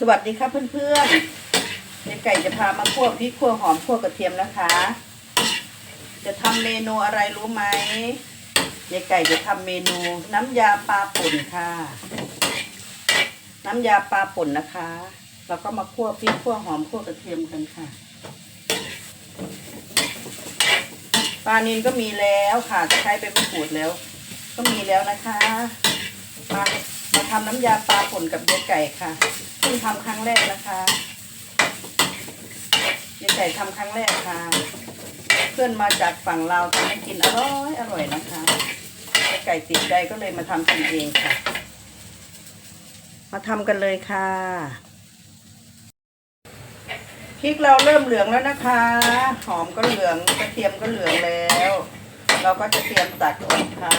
สวัสดีครับเพื่อนๆยายไก่จะพามาคั่วพริกคั่วหอมคั่วกระเทียมนะคะ จะทำเมนูอะไรรู้ไหมยายไก่จะทำเมนูน้ำยาปลาป่นค่ะ น้ำยาปลาป่นนะคะ เราก็มาคั่วพริกคั่วหอมคั่วกระเทียมกันค่ะปลานินก็มีแล้วค่ะตะไคร้ใบมะกรูดแล้ว ก็มีแล้วนะคะมา มาทำน้ำยาปลาป่นกับยายไก่ค่ะเพิ่งทำครั้งแรกนะคะยายไก่ทำครั้งแรกค่ะ เพื่อนมาจากฝั่งเราวทำให้กินอร่อยอร่อยนะคะยายไก่ติดใจก็เลยมาทำกินเองค่ะ มาทำกันเลยค่ะพริกเราเริ่มเหลืองแล้วนะคะ หอมก็เหลืองกระเทียมก็เหลืองแล้ว เราก็จะเตรียมตักออกค่ะ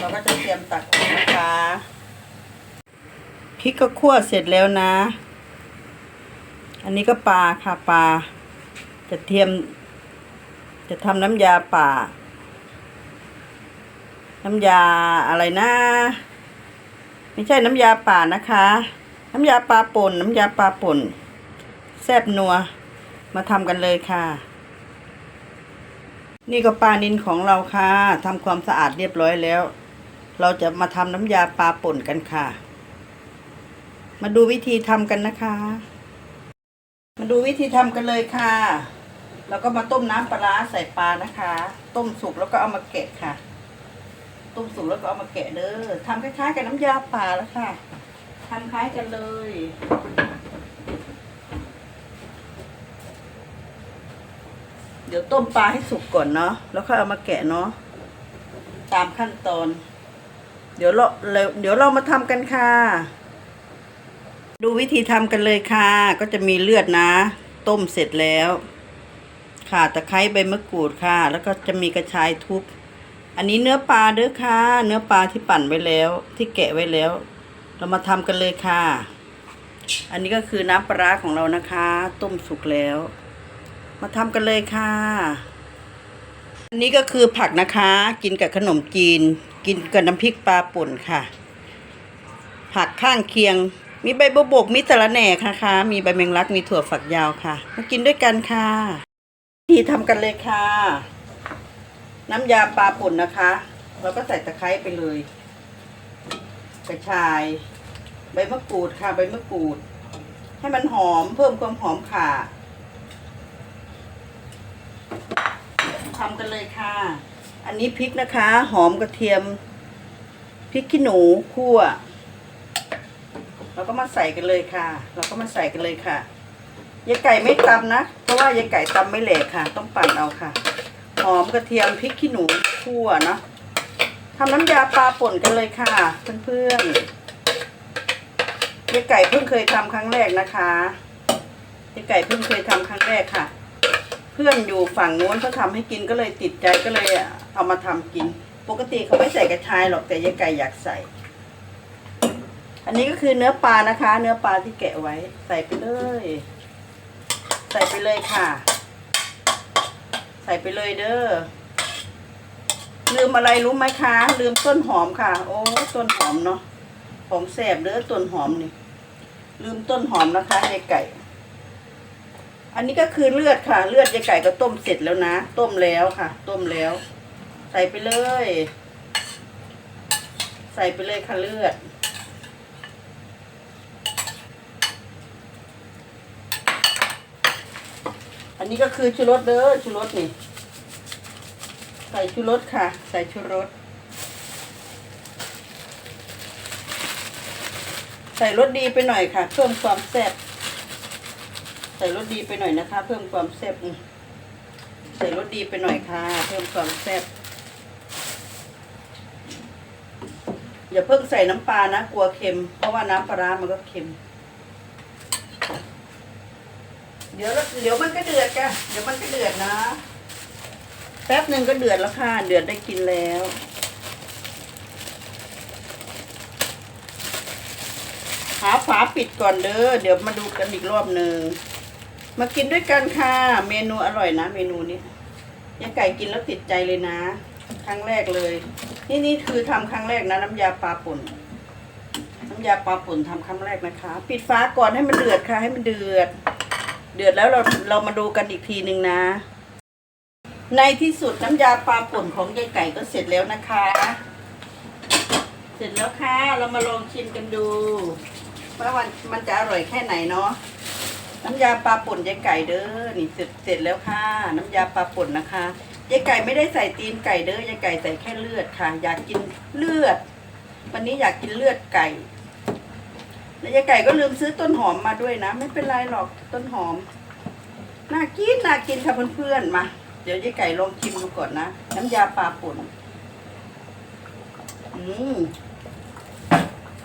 เราก็จะเตรียมตักนะคะพริกก็คั่วเสร็จแล้วนะ อันนี้ก็ปลาค่ะปลาจะเทียม จะทำน้ำยาป่า น้ำยาอะไรนะ ไม่ใช่น้ำยาป่านะคะ น้ำยาปลาป่นน้ำยาปลาป่นแซ่บนัวมาทำกันเลยค่ะ นี่ก็ปลานินของเราค่ะทำความสะอาดเรียบร้อยแล้ว เราจะมาทำน้ำยาปลาป่นกันค่ะ มาดูวิธีทำกันนะคะ มาดูวิธีทำกันเลยค่ะ แล้วก็มาต้มน้ำปลาใส่ปลานะคะ ต้มสุกแล้วก็เอามาแกะค่ะ ต้มสุกแล้วก็เอามาแกะเด้อทำคล้ายๆ กับน้ำยาป่าแล้วค่ะทำคล้ายกันเลยเดี๋ยวต้มปลาให้สุกก่อนเนาะ แล้วค่อยเอามาแกะเนาะ ตามขั้นตอน เดี๋ยวเราเดี๋ยวเรามาทำกันค่ะ ดูวิธีทำกันเลยค่ะ ก็จะมีเลือดนะ ต้มเสร็จแล้ว ค่ะตะไคร้ใบมะกรูดค่ะ แล้วก็จะมีกระชายทุบอันนี้เนื้อปลาเด้อค่ะ เนื้อปลาที่ปั่นไว้แล้ว ที่แกะไว้แล้ว เรามาทำกันเลยค่ะ อันนี้ก็คือน้ำปลาร้าของเรานะคะ ต้มสุกแล้ว มาทำกันเลยค่ะ อันนี้ก็คือผักนะคะ กินกับขนมจีน กินกับน้ำพริกปลาป่นค่ะ ผักข้างเคียง มีใบบวบกมีสะระแหน่ค่ะมีใบแมงลักมีถั่วฝักยาวค่ะ มากินด้วยกันค่ะทีทำกันเลยค่ะ น้ำยาปลาป่นนะคะเราก็ใส่ตะไคร้ไปเลย กระชาย ใบมะกรูดค่ะ ใบมะกรูด ให้มันหอมเพิ่มความหอมค่ะ ทำกันเลยค่ะ อันนี้พริกนะคะ หอมกระเทียมพริกขี้หนูคั่วเราก็มาใส่กันเลยค่ะ เราก็มาใส่กันเลยค่ะยายไก่ไม่ตำนะ เพราะว่ายายไก่ตำไม่แหลกค่ะ ต้องปั่นเอาค่ะ หอมกระเทียมพริกขี้หนูคั่วเนาะทำน้ำยาปลาป่นกันเลยค่ะ เพื่อนๆยายไก่เพิ่งเคยทำครั้งแรกนะคะยายไก่เพิ่งเคยทำครั้งแรกค่ะ พื่อนอยู่ฝั่งโน้นเขาทำให้กินก็เลยติดใจก็เลยเอามาทำกิน ปกติเขาไม่ใส่กระชายหรอกแต่ยายไก่อยากใส่ อันนี้ก็คือเนื้อปลานะคะ เนื้อปลาที่แกะไว้ใส่ไปเลย ใส่ไปเลยค่ะ ใส่ไปเลยเด้อลืมอะไรรู้ไหมคะ ลืมต้นหอมค่ะ โอ้ต้นหอมเนาะหอมแสบเด้อต้นหอมนี่ ลืมต้นหอมนะคะยายไก่ อันนี้ก็คือเลือดค่ะ เลือดยายไก่ก็ต้มเสร็จแล้วนะ ต้มแล้วค่ะ ต้มแล้ว ใส่ไปเลย ใส่ไปเลยค่ะเลือด อันนี้ก็คือชูรสเด้อชูรสนี่ ใส่ชูรสค่ะ ใส่ชูรสใส่รสดีไปหน่อยค่ะ เพิ่มความแซ่บ ใส่รสดีไปหน่อยนะคะ เพิ่มความแซ่บใส่รสดีไปหน่อยค่ะ เพิ่มความแซ่บอย่าเพิ่งใส่น้ำปลานะกลัวเค็ม เพราะว่าน้ำปลาร้ามันก็เค็ม เดี๋ยวเดี๋ยวมันก็เดือดกันเดี๋ยวมันก็เดือดนะ แป๊บหนึ่งก็เดือดแล้วค่ะเดือดได้กินแล้วหาฝาปิดก่อนเด้อ เดี๋ยวมาดูกันอีกรอบหนึ่ง มากินด้วยกันค่ะ เมนูอร่อยนะ เมนูนี้ยังไก่กินแล้วติดใจเลยนะ ครั้งแรกเลย นี่นี่คือทำครั้งแรกนะ น้ำยาปลาป่นน้ำยาปลาป่นทำครั้งแรกนะคะ ปิดฟ้าก่อนให้มันเดือดค่ะ ให้มันเดือด เดือดแล้วเราเรามาดูกันอีกทีหนึ่งนะ ในที่สุดน้ำยาปลาป่นของยายไก่ก็เสร็จแล้วนะคะ เสร็จแล้วค่ะ เรามาลองชิมกันดูว่ามันมันจะอร่อยแค่ไหนเนาะ น้ำยาปลาป่นยายไก่เด้อ นี่เสร็จเสร็จแล้วค่ะ น้ำยาปลาป่นนะคะยายไก่ไม่ได้ใส่ตีนไก่เด้อยายไก่ใส่แค่เลือดค่ะ อยากกินเลือด วันนี้อยากกินเลือดไก่ แล้วยายไก่ก็ลืมซื้อต้นหอมมาด้วยนะ ไม่เป็นไรหรอกต้นหอม น่ากินน่ากินค่ะเพื่อนๆมา เดี๋ยวยายไก่ลองชิมดูก่อนนะ น้ำยาปลาป่น อืม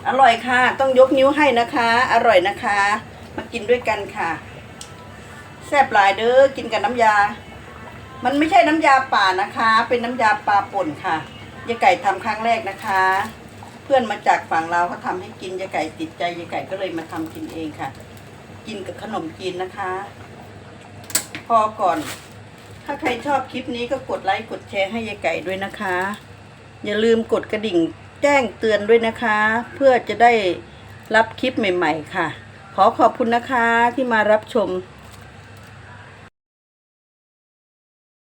อร่อยค่ะ ต้องยกนิ้วให้นะคะ อร่อยนะคะ มากินด้วยกันค่ะ แซ่บหลายเด้อกินกับน้ำยา มันไม่ใช่น้ำยาป่านะคะ เป็นน้ำยาปลาป่นค่ะยายไก่ทำครั้งแรกนะคะ เพื่อนมาจากฝั่งเราเขาทำให้กินยายไก่ติดใจยายไก่ก็เลยมาทำกินเองค่ะ กินกับขนมจีนนะคะ พอก่อน ถ้าใครชอบคลิปนี้ก็กดไลค์กดแชร์ให้ยายไก่ด้วยนะคะ อย่าลืมกดกระดิ่งแจ้งเตือนด้วยนะคะ เพื่อจะได้รับคลิปใหม่ ๆ ค่ะ ขอขอบคุณนะคะที่มารับชม